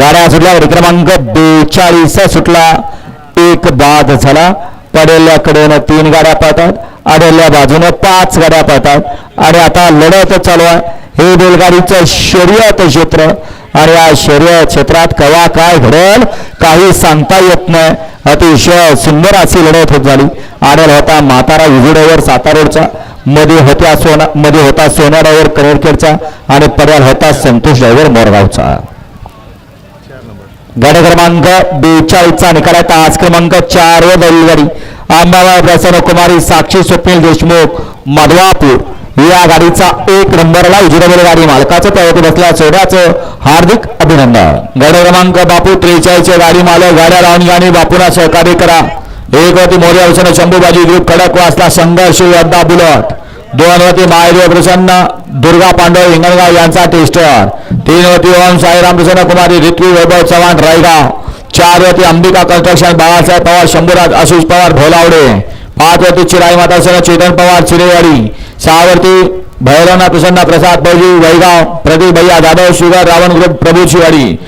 गाड्या सुटल्या गाडी क्रमांक बेचाळीस सुटला. एक बाद झाला. पडेल्याकडून तीन गाड्या पळतात. आडल्या बाजूनं पाच गाड्या पळतात. आणि आता लढत चालू आहे. हे बैलगाडीचं शर्यत क्षेत्र. आणि या शर्यत क्षेत्रात कवा काय घडेल काही सांगता येत नाही. अतिशय सुंदर अशी लढत होत झाली. आडेल होता म्हातारा विजुडेवर सातारोडचा मध्ये होत्या सोना मध्ये होता सोना ड्रायव्हर कनेरखेडचा आणि पड्याल होता संतोष ड्रायव्हर मोरगावचा. गाडी क्रमांक बेचाळीसचा निकाल आहे. तास क्रमांक चार व बैलगाडी. आंबाबाई प्रसन्न कुमारी साक्षी स्वप्नील देशमुख मधवापूर. या गाडीचा एक नंबरला उजिरवलेली गाडी मालकाचं त्यावरती बसल्या सोड्याचं हार्दिक अभिनंदन. गाडी क्रमांक बापू त्रेचाळीसचे गाडी मालक गाड्या लावून गाणी बापूला सहकार्य करा. एक वरती मोर्या शंभूबाजी ग्रुप खडक वाचला संघर्ष योद्धा बुलट. दोन वरती महादेव प्रसन्न दुर्गा पांडव हिंगणगाव यांचा टेस्टर. तीन वरती ओम साईराम प्रसन्न कुमारी ऋत्वी वैभव चव्हाण रायगाव चार वरती अंबिका कन्स्ट्रक्शन बाळासाहेब पवार शंभूराज आशिष पवार भोलावडे. पाच वरती चिराई माता सह चेतन पवार चिरेवाडी. सहा वरती भैरवनाथ प्रसन्न प्रसाद बैजी वैगाव प्रदीप भैया जाधव शुगर रावण ग्रुप प्रभू शिवाडी.